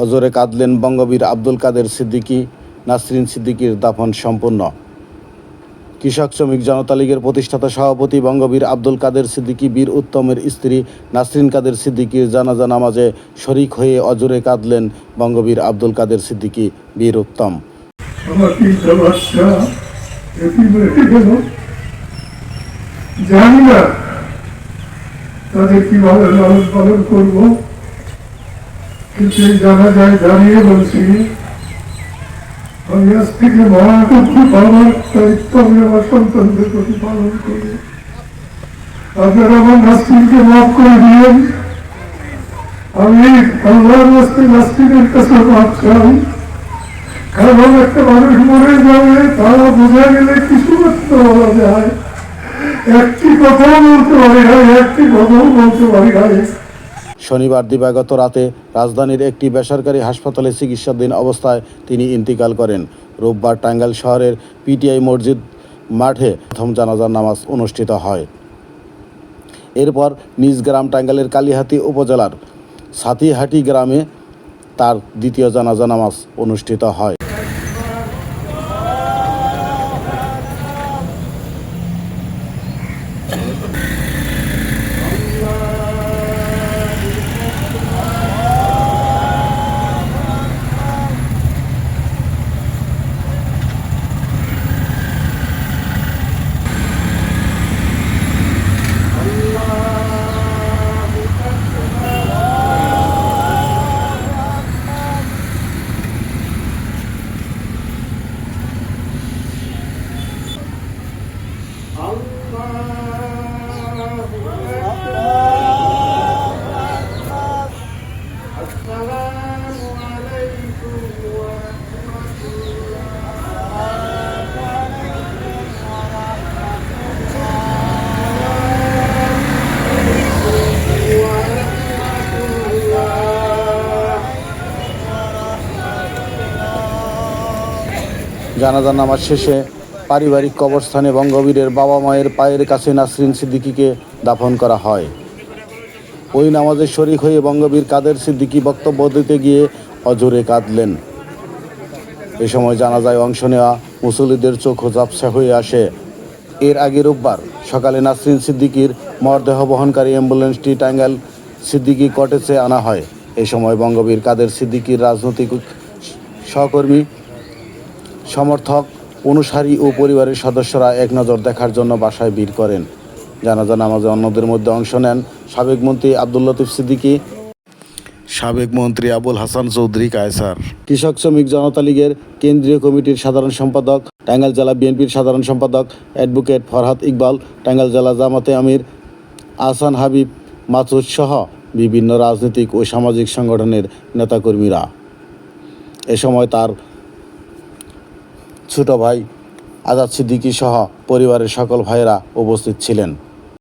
অজরে কাঁদলেন বঙ্গবীর আব্দুল কাদের সিদ্দিকী, নাসরিন সিদ্দিকীর দাফন সম্পন্ন কৃষক, শ্রমিক, জনতা লীগের প্রতিষ্ঠাতা সভাপতি বঙ্গবীর আব্দুল কাদের সিদ্দিকী, বীর উত্তমের স্ত্রী নাসরিন কাদের সিদ্দিকীর জানাজা নামাজে শরিক হয়ে অজরে কাঁদলেন বঙ্গবীর আব্দুল কাদের সিদ্দিকী, বীর উত্তম। জানি না। তাদের কীভাবে লালন পালন করব? কিন্তু এই জানা যায় জানিয়ে বলছি, আমি আজ থেকে মহাটুকু বাবার দায়িত্ব আমি আমার সন্তানদের প্রতি পালন করি। আপনারা আমার নাস্তিনকে মাফ করে দিয়েন। আমি আল্লাহর রাস্তে নাস্তিনের কাছে মাফ চাই। কারণ একটা মানুষ মরে যাবে তারা বোঝা গেলে কিছু করতে বলা যায়। একটি কথাও বলতে পারি না, একটি কথাও বলতে পারি না। শনিবার দিবাগত রাতে রাজধানীর একটি বেসরকারি হাসপাতালে চিকিৎসাধীন অবস্থায় তিনি ইন্তিকাল করেন। রোববার টাঙ্গাইল শহরের পিটিআই মসজিদ মাঠে প্রথম জানাজার নামাজ অনুষ্ঠিত হয়। এরপর নিজ গ্রাম টাঙ্গাইলের কালীহাতি উপজেলার সাতিহাটি গ্রামে তার দ্বিতীয় জানাজা নামাজ অনুষ্ঠিত হয়। জানাজার নামাজ শেষে পারিবারিক কবরস্থানে বঙ্গবীরের বাবা মায়ের পায়ের কাছে নাসরিন সিদ্দিকিকে দাফন করা হয়। ওই নামাজে শরিক হয়ে বঙ্গবীর কাদের সিদ্দিকি বক্তব্য দিতে গিয়ে অজোরে কাঁদলেন। এ সময় জানাজায় অংশ নেওয়া মুসল্লিদের চোখও ঝাপসা হয়ে আসে। এর আগে রোববার সকালে নাসরিন সিদ্দিকির মরদেহ বহনকারী অ্যাম্বুলেন্সটি টাঙ্গাইল সিদ্দিকি কটেজে আনা হয়। এ সময় বঙ্গবীর কাদের সিদ্দিকির রাজনৈতিক সহকর্মী, সমর্থক, অনুসারী ও পরিবারের সদস্যরা এক নজর দেখার জন্য বাসায় ভিড় করেন। জানাজা নামাজে অন্যদের মধ্যে অংশ নেন সাবেক মন্ত্রী আব্দুল লতিফ সিদ্দিকী সাবেক মন্ত্রী আবুল হাসান চৌধুরী কায়সার। কৃষক শ্রমিক জনতা লীগের কেন্দ্রীয় কমিটির সাধারণ সম্পাদক, টাঙ্গাইল জেলা বিএনপির সাধারণ সম্পাদক অ্যাডভোকেট ফরহাদ ইকবাল, টাঙ্গাইল জেলা জামাতে আমির আহসান হাবিব মাসুদ সহ বিভিন্ন রাজনৈতিক ও সামাজিক সংগঠনের নেতাকর্মীরা। এ সময় তার ছোট ভাই আজাদ সিদ্দিকী সহ পরিবারের সকল ভাইয়েরা উপস্থিত ছিলেন।